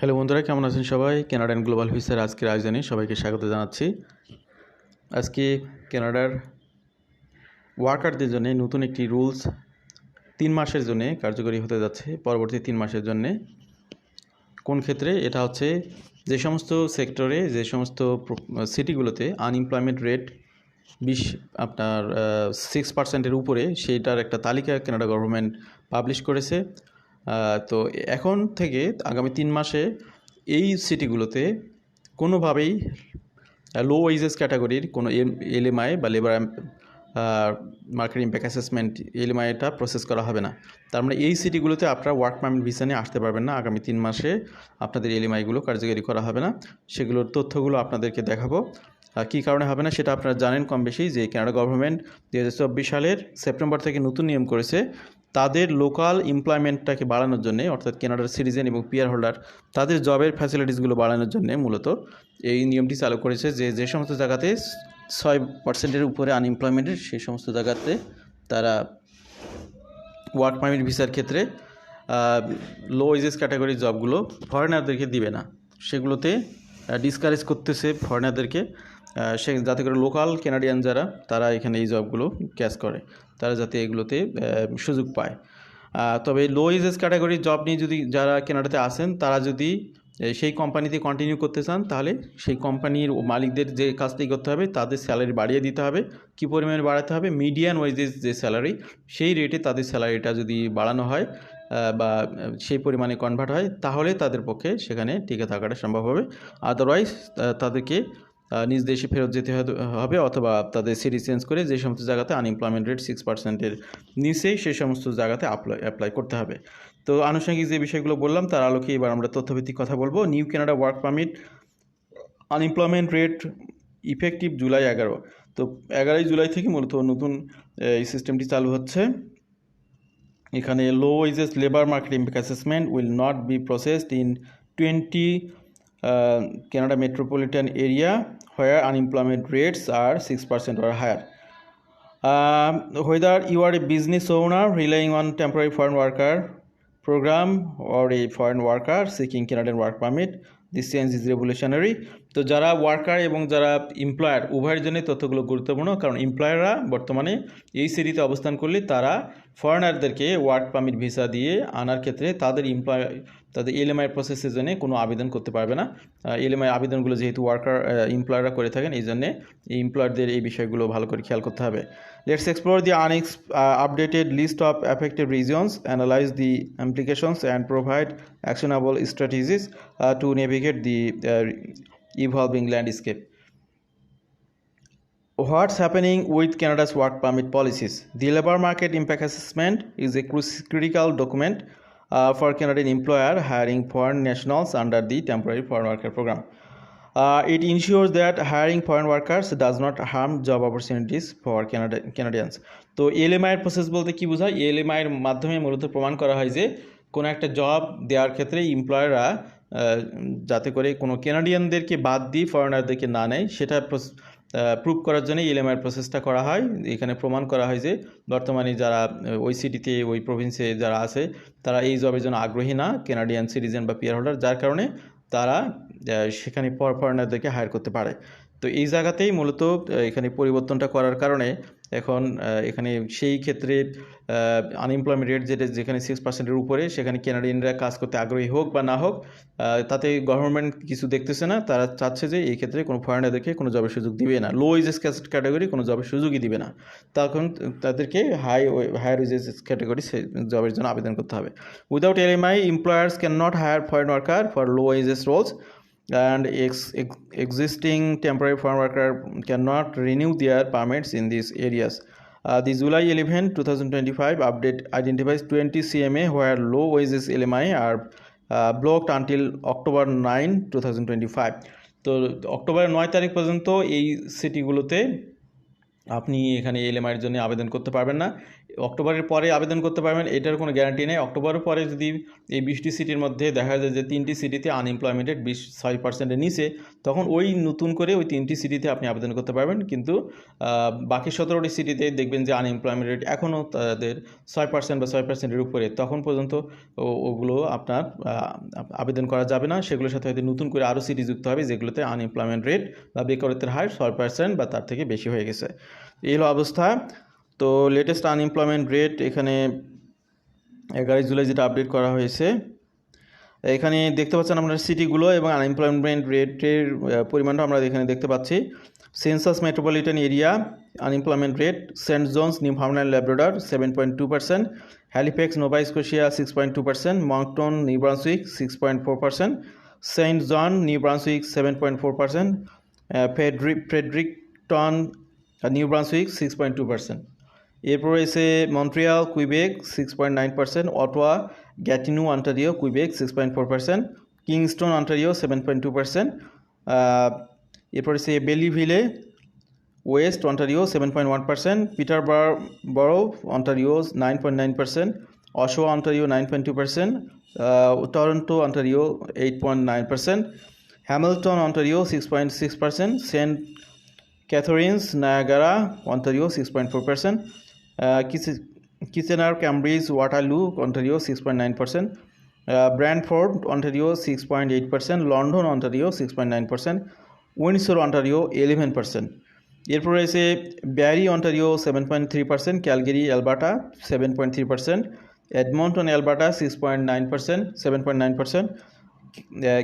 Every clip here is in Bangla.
হ্যালো বন্ধুরা, কেমন আছেন সবাই? কানাডান গ্লোবাল ভিসার আজকের আয়োজনে সবাইকে স্বাগত জানাচ্ছি। আজকে কানাডার ওয়ার্কারদের জন্য নতুন একটি রুলস তিন মাসের জন্য কার্যকরী হতে যাচ্ছে, পরবর্তী তিন মাসের জন্য। কোন ক্ষেত্রে? এটা হচ্ছে যে সমস্ত সেক্টরে যে সমস্ত সিটিগুলোতে আনএমপ্লয়মেন্ট রেট বিশ, আপনার সিক্স পার্সেন্টের উপরে, সেইটার একটা তালিকা কানাডা গভর্নমেন্ট পাবলিশ করেছে। তো এখন থেকে আগামী তিন মাসে এই সিটিগুলোতে কোনোভাবেই লো ওয়েজেস ক্যাটাগরির কোনো এলএমআই বা লেবার মার্কেট ইম্প্যাক্ট অ্যাসেসমেন্ট এলএমআইটা প্রসেস করা হবে না। তার মানে এই সিটিগুলোতে আপনারা ওয়ার্ক পারমিট ভিসা নিয়ে আসতে পারবেন না। আগামী তিন মাসে আপনাদের এলএমআইগুলো কার্যকরী করা হবে না। সেগুলোর তথ্যগুলো আপনাদেরকে দেখাবো। কী কারণে হবে না সেটা আপনারা জানেন কম বেশি যে কানাডা গভর্নমেন্ট দু হাজার চব্বিশ সালের সেপ্টেম্বর থেকে নতুন নিয়ম করেছে তাদের লোকাল এমপ্লয়মেন্টটাকে বাড়ানোর জন্য, অর্থাৎ কেনাডার সিটিজেন এবং পিয়ার হোল্ডার তাদের জবের ফ্যাসিলিটিসগুলো বাড়ানোর জন্য মূলত এই নিয়মটি চালু করেছে যে যে সমস্ত জায়গাতে ছয় পার্সেন্টের উপরে আনএমপ্লয়মেন্টের সেই সমস্ত জায়গাতে তারা ওয়ার্ক পারমিট ভিসার ক্ষেত্রে লো ওয়েজেস ক্যাটাগরির জবগুলো ফরেনারদেরকে দিবে না। সেগুলোতে ডিসকারেজ করতেছে ফরেনারদেরকে সে যাতে করে লোকাল কেনাডিয়ান যারা, তারা এখানে এই জবগুলো ক্যাচ করে। তারা যাতে এগুলোতে সুযোগ পায়। তবে লো এজেস ক্যাটাগরির জব নিয়ে যদি যারা কেনাডাতে আসেন, তারা যদি সেই কোম্পানিতে কন্টিনিউ করতে চান, তাহলে সেই কোম্পানির মালিকদের যে কাজটি করতে হবে, তাদের স্যালারি বাড়িয়ে দিতে হবে। কী পরিমাণে বাড়াতে হবে? মিডিয়ান ওয়েজেস যে স্যালারি সেই রেটে তাদের স্যালারিটা যদি বাড়ানো হয় বা সেই পরিমাণে কনভার্ট হয়, তাহলে তাদের পক্ষে সেখানে টিকে থাকাটা সম্ভব হবে। আদারওয়াইজ তাদেরকে নিজ দেশে ফেরত যেতে হবে অথবা তাদের সিটি চেঞ্জ করে যে সমস্ত জায়গাতে আনএমপ্লয়মেন্ট রেট সিক্স পার্সেন্টের নিচেই সেই সমস্ত জায়গাতে অ্যাপ্লাই অ্যাপ্লাই করতে হবে। তো আনুষঙ্গিক যে বিষয়গুলো বললাম, তার আলোকে এবার আমরা তথ্যভিত্তিক কথা বলব। New Canada work permit unemployment rate effective July এগারো। তো এগারোই জুলাই থেকে মূলত নতুন এই সিস্টেমটি চালু হচ্ছে। এখানে low wages labour market impact assessment will not be processed in twenty Canada metropolitan area where unemployment rates are six percent higher. Um, whether you are a business owner relying on temporary foreign worker program or a foreign worker seeking Canadian work permit, this change is revolutionary. তো যারা ওয়ার্কার এবং যারা এমপ্লয়ার উভয়ের জন্যই তথ্যগুলো গুরুত্বপূর্ণ কারণ এমপ্লয়াররা বর্তমানে এই সিটিতে অবস্থান করলে তারা ফরেনারদেরকে ওয়ার্ক পারমিট ভিসা দিয়ে আনার ক্ষেত্রে তাদের এমপ্লয় তাদের ইএলএমআই প্রসেসের জন্য কোনো আবেদন করতে পারবে না। ইএলএমআই আবেদনগুলো যেহেতু ওয়ার্কার এমপ্লয়াররা করে থাকেন, এই জন্যে এই এমপ্লয়ারদের এই বিষয়গুলো ভালো করে খেয়াল করতে হবে। Let's explore the আনএক্স updated list of affected reasons analyze the applications and provide actionable strategies to navigate the evolving landscape what's happening with Canada's work permit policies the labour market impact assessment is a cross critical document for Canadian employer hiring foreign nationals under the temporary foreign worker program. Uh, it ensures that hiring foreign workers does not harm job opportunities for Canadians. তো এলএমআই এর প্রসেস বলতে কি বোঝায় এলএমআই এর মাধ্যমে মূলত প্রমাণ করা হয় যে কোনো একটা জব দেওয়ার ক্ষেত্রে এমপ্লয়াররা যাতে করে কোনো কেনাডিয়ানদেরকে বাদ দিয়ে ফরেনারদেরকে না নেয় সেটা প্রুভ করার জন্য ইএলএমআই প্রসেসটা করা হয়। এখানে প্রমাণ করা হয় যে বর্তমানে যারা ওই সিটিতে ওই প্রভিন্সে যারা আছে, তারা এই জবের জন্য আগ্রহী না কেনাডিয়ান সিটিজেন বা পিয়ার হোল্ডার যার কারণে তারা সেখানে ফরেনারদেরকে হায়ার করতে পারে। তো এই জায়গাতেই মূলত এখানে পরিবর্তনটা করার কারণে এখন এখানে সেই ক্ষেত্রে আনএমপ্লয়মেন্ট রেট যেটা, যেখানে সিক্স পার্সেন্টের উপরে, সেখানে কেনাডিয়ানরা কাজ করতে আগ্রহী হোক বা না হোক তাতে গভর্নমেন্ট কিছু দেখতেছে না, তারা চাচ্ছে যে এই ক্ষেত্রে কোনো ফরেনারদেরকে কোনো জবের সুযোগ দিবে না। লো ওয়েজেস ক্যাটাগরি কোনো জবের সুযোগই দিবে না। তখন তাদেরকে হাই হায়ার ওয়েজেস ক্যাটাগরি সে জবের জন্য আবেদন করতে হবে। Without LMI employers can not hire foreign worker for low wages roles and ex- ex- existing temporary foreign worker cannot renew their permits in these areas. Uh, the July 11, 2025 update identifies 20 CMA where low wages LMI are uh, blocked until October 9, 2025. তো অক্টোবরের নয় তারিখ পর্যন্ত এই সিটিগুলোতে আপনি এখানে এলএমআইয়ের জন্য আবেদন করতে পারবেন না। অক্টোবরের পরে আবেদন করতে পারবেন, এটার কোনো গ্যারান্টি নেই। অক্টোবরের পরে যদি এই বিশটি সিটির মধ্যে দেখা যায় যে তিনটি সিটিতে আনএমপ্লয়মেন্ট রেট বিশ ছয় পার্সেন্টের নিচে, তখন ওই নতুন করে ওই তিনটি সিটিতে আপনি আবেদন করতে পারবেন। কিন্তু বাকি সতেরোটি সিটিতে দেখবেন যে আনএমপ্লয়মেন্ট রেট এখনও তাদের ছয় পার্সেন্ট বা ছয় পার্সেন্টের উপরে। তখন পর্যন্ত ওগুলো আপনার আবেদন করা যাবে না। সেগুলোর সাথে হয়তো নতুন করে আরও সিটি যুক্ত হবে, যেগুলোতে আনএমপ্লয়মেন্ট রেট বা বেকারত্বের হার ছয় পার্সেন্ট বা তার থেকে বেশি হয়ে গেছে। এই হলো অবস্থা। তো লেটেস্ট আনএমপ্লয়মেন্ট রেট এখানে এগারোই জুলাই যেটা আপডেট করা হয়েছে। এখানে দেখতে পাচ্ছেন আমরা সিটিগুলো এবং আনএমপ্লয়মেন্ট রেটের পরিমাণটা আমরা এখানে দেখতে পাচ্ছি। Census metropolitan area unemployment rate Saint John's Newfoundland Labrador seven point two percent Halifax Nova Scotia six point two percent Moncton New Brunswick six point four percent Saint John New Brunswick seven point four percent Fredrick Fredericton New Brunswick six point two percent এরপর এসে Montreal, Quebec six point nine percent Ottawa, Gatineau, Ontario, Quebec six point four percent Kingston, Ontario seven point two percent এরপর এসে Belleville, West, Ontario seven point one percent Peterborough Ontario nine point nine percent Oshawa, Ontario nine point two percent Toronto, Ontario eight point nine percent Hamilton, Ontario six point six percent Saint Catharines Niagara Ontario six point four percent Kitchener Cambridge Waterloo Ontario six point nine percent Brantford Ontario six point eight percent London Ontario six point nine percent Windsor Ontario eleven percent এরপর রয়েছে Barrie Ontario seven point three percent Calgary Alberta seven point three percent Edmonton Alberta six point nine percent seven point nine percent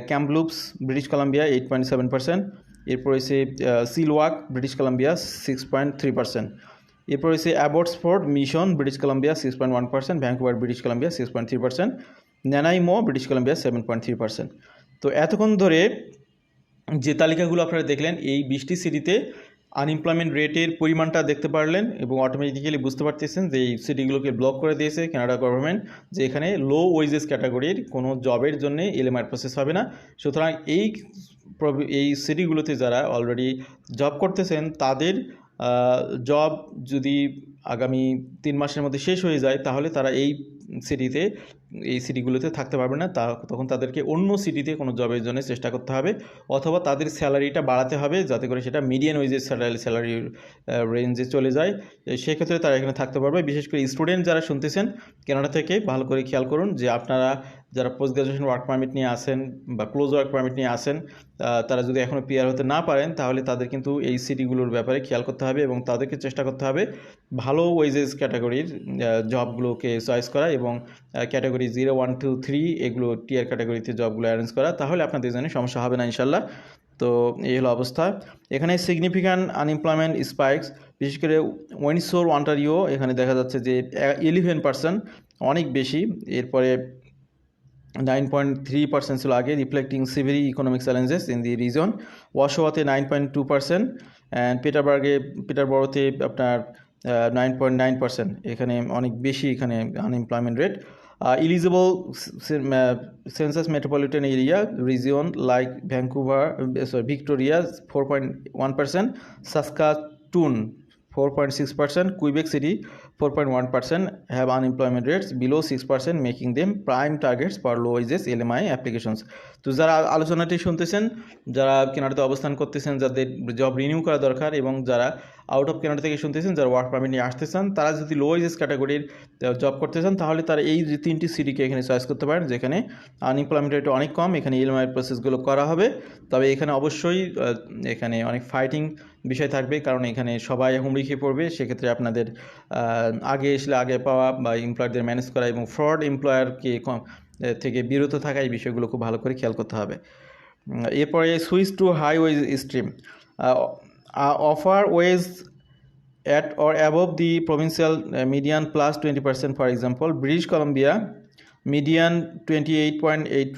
Kamloops British Columbia eight point seven percent এরপর রয়েছে Chilliwack British Columbia six point three percent এরপর রয়েছে Abbotsford Mission British Columbia six point one percent Vancouver British Columbia six point three percent Nanaimo British Columbia seven point three percent তো এতক্ষণ ধরে যে তালিকাগুলো আপনারা দেখলেন, এই বিশটি সিটিতে আনএমপ্লয়মেন্ট রেটের পরিমাণটা দেখতে পারলেন এবং অটোমেটিক্যালি বুঝতে পারতেছেন যে এই সিটিগুলোকে ব্লক করে দিয়েছে কানাডা গভর্নমেন্ট যে এখানে লো ওয়েজেস ক্যাটাগরির কোনো জবের জন্য এলএমআর প্রসেস হবে না। সুতরাং এই এই সিটিগুলোতে যারা অলরেডি জব করতেছেন, তাদের জব যদি আগামী তিন মাসের মধ্যে শেষ হয়ে যায়, তাহলে তারা এই সিটিতে এই সিটিগুলোতে থাকতে পারবে না, তা তখন তাদেরকে অন্য সিটিতে কোনো জবের জন্য চেষ্টা করতে হবে, অথবা তাদের স্যালারিটা বাড়াতে হবে যাতে করে সেটা মিডিয়ান ওয়েজের স্যালারি স্যালারির রেঞ্জে চলে যায়। সেক্ষেত্রে তারা এখানে থাকতে পারবে। বিশেষ করে স্টুডেন্ট যারা শুনতেছেন, কেনাডা থেকে ভালো করে খেয়াল করুন যে আপনারা যারা পোস্ট গ্রাজুয়েশন ওয়ার্ক পারমিট নিয়ে আসেন বা ক্লোজ ওয়ার্ক পারমিট নিয়ে আসেন তারা যদি এখনও পিয়ার হতে না পারেন, তাহলে তাদের কিন্তু এই সিটিগুলোর ব্যাপারে খেয়াল করতে হবে এবং তাদেরকে চেষ্টা করতে হবে ভালো ওয়েজেস ক্যাটাগরির জবগুলোকে চয়েস করা এবং category zero one two three এগুলো টিয়ার ক্যাটাগরিতে জবগুলো অ্যারেঞ্জ করা, তাহলে আপনাদের জন্য সমস্যা হবে না ইনশাল্লাহ তো এই হলো অবস্থা। এখানে সিগনিফিক্যান্ট আনএমপ্লয়মেন্ট স্পাইকস বিশেষ করে ওয়েনসোর ওয়ান্টারিও এখানে দেখা যাচ্ছে যে ইলেভেন পার্সেন্ট অনেক বেশি। এরপরে নাইন পয়েন্ট থ্রি পার্সেন্ট ছিল আগে reflecting severe economic challenges in the region ওয়াশোয়াতে nine point two percent and পিটারবার্গে পিটারবড়োতে আপনার নাইন পয়েন্ট নাইন পার্সেন্ট এখানে অনেক বেশি এখানে unemployment rate eligible census metropolitan area region like Vancouver sorry Victoria four point one percent Saskatoon four point six percent Quebec City four point one percent have unemployment rates below six percent making them prime targets for low wages LMIA applications তো যারা আলোচনাটি শুনতেছেন, যারা কেনাডাতে অবস্থান করতেছেন, যাদের জব রিনিউ করা দরকার এবং যারা আউট অফ কেনাডা থেকে শুনতেছেন, যারা ওয়ার্ক পারমিট নিয়ে আসতে চান, তারা যদি লো ওয়েজেস ক্যাটাগরির জব করতে চান, তাহলে তারা এই যে তিনটি সিটিকে এখানে চয়েস করতে পারেন, যেখানে আনএমপ্লয়মেন্ট রেট অনেক কম, এখানে ইএমআই প্রসেসগুলো করা হবে। তবে এখানে অবশ্যই এখানে অনেক ফাইটিং বিষয় থাকবে, কারণ এখানে সবাই হুমড়ি খেয়ে পড়বে। সেক্ষেত্রে আপনাদের আগে এসলে আগে পাওয়া বা এমপ্লয়ারদের ম্যানেজ করা এবং ফ্রড এমপ্লয়ারকে থেকে বিরত থাকা এই বিষয়গুলো খুব ভালো করে খেয়াল করতে হবে। এরপরে switch to high wage stream offer wage at or above the provincial median plus twenty percent for example British Columbia median twenty eight point eight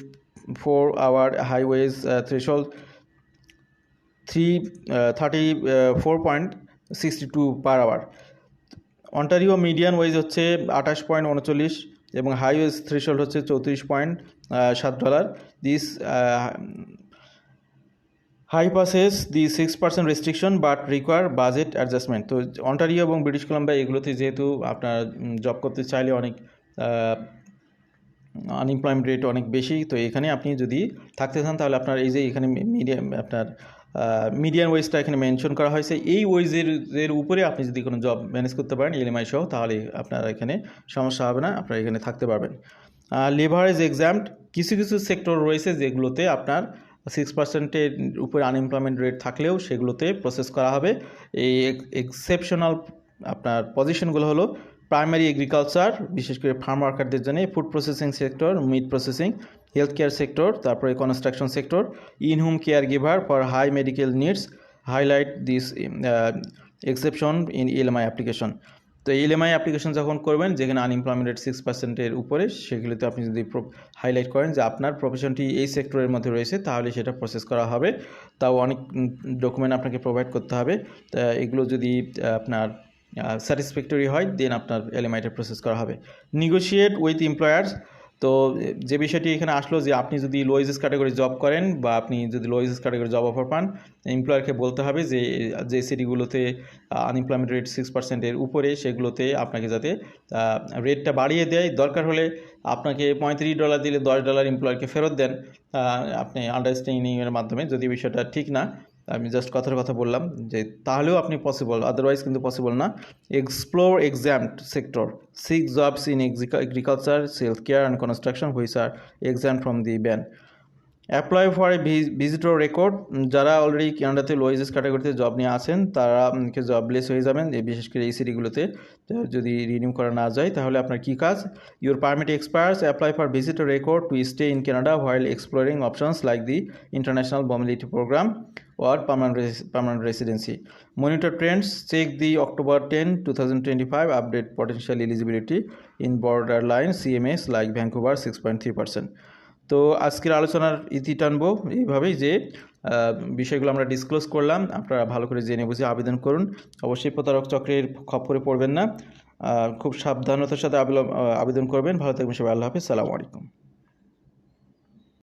four hour high wage threshold three thirty four point sixty two per hour Ontario median wage হচ্ছে আঠাশ পয়েন্ট উনচল্লিশ এবং হাইওয়েজ থ্রেশল্ড হচ্ছে চৌত্রিশ পয়েন্ট সাত dollar this high passes the six percent restriction but require budget adjustment তো অন্টারিও এবং ব্রিটিশ কলাম্বিয়া এগুলোতে যেহেতু আপনার জব করতে চাইলে অনেক আনএমপ্লয়মেন্ট রেট অনেক বেশি, তো এখানে আপনি যদি থাকতে চান তাহলে আপনার এই যে এখানে মিডিয়াম আপনার মিডিয়াম ওয়েজটা এখানে মেনশন করা হয়েছে। এই ওয়েজের এর উপরে আপনি যদি কোনো জব ম্যানেজ করতে পারেন ইএমআই সহ, তাহলে আপনার এখানে সমস্যা হবে না, আপনারা এখানে থাকতে পারবেন। লেভারেজ এক্সাম কিছু কিছু সেক্টর রয়েছে যেগুলোতে আপনার সিক্স পার্সেন্টের উপরে আনএমপ্লয়মেন্ট রেট থাকলেও সেগুলোতে প্রসেস করা হবে। এই এক্সেপশনাল আপনার পজিশনগুলো হলো প্রাইমারি এগ্রিকালচার বিশেষ করে ফার্ম ওয়ার্কারদের জন্য food processing sector meat processing health care sector তারপরে construction sector in home care giver for high medical needs highlight this exception in ELMIA application তো ইএলএমআই অ্যাপ্লিকেশন যখন করবেন, যেখানে আনএমপ্লয়মেন্ট রেট সিক্স পার্সেন্টের উপরে, সেগুলিতে আপনি যদি হাইলাইট করেন যে আপনার প্রফেশনটি এই সেক্টরের মধ্যে রয়েছে, তাহলে সেটা প্রসেস করা হবে। তাও অনেক ডকুমেন্ট আপনাকে প্রোভাইড করতে হবে। তা এগুলো যদি আপনার স্যাটিসফ্যাক্টরি হয় দেন আপনার এলএমআইটা প্রসেস করা হবে। নিগোশিয়েট উইথ এমপ্লয়ার্স তো যে বিষয়টি এখানে আসলো যে আপনি যদি লোয়েজেস ক্যাটাগরি জব করেন বা আপনি যদি লোয়েজেস ক্যাটাগরি জব অফার পান এমপ্লয়ারকে বলতে হবে যে যে সিটিগুলোতে আনএমপ্লয়মেন্ট রেট সিক্স পার্সেন্টের উপরে সেগুলোতে আপনাকে যাতে রেটটা বাড়িয়ে দেয়। দরকার হলে আপনাকে পঁয়ত্রিশ ডলার দিলে দশ ডলার এমপ্লয়ারকে ফেরত দেন। আপনি আন্ডারস্ট্যান্ডিংয়ের মাধ্যমে যদি বিষয়টা ঠিক না আমি জাস্ট কথার কথা বললাম যে তাহলেও আপনি পসিবল আদারওয়াইজ কিন্তু পসিবল না। Explore exempt sector six jobs in agriculture self care and construction which are exempt from the ban apply for a visitor record যারা অলরেডি কানাডাতে লোয়েজেস ক্যাটাগরিতে জব নিয়ে আসেন তারা জবলেস হয়ে যাবেন। বিশেষ করে এই সিটিগুলোতে যদি রিনিউ করা না যায় তাহলে আপনার কী কাজ? Your permit expires apply for visitor record to stay in Canada while exploring options like the international mobility program or permanent, res- permanent residency. Monitor trends, check the October 10, 2025 update potential eligibility in borderline CMS like Vancouver 6.3%. তো আজকের আলোচনার ইতি টানবো এইভাবেই যে বিষয়গুলো আমরা ডিসক্লোজ করলাম। আপনারা ভালো করে জেনে বুঝে আবেদন করুন। অবশ্যই প্রতারক চক্রের খপরে পড়বেন না। খুব সাবধানতার সাথে আবেদন করবেন। ভালো থাকবেন সবাই। আল্লাহ হাফিজ। সালামু আলাইকুম।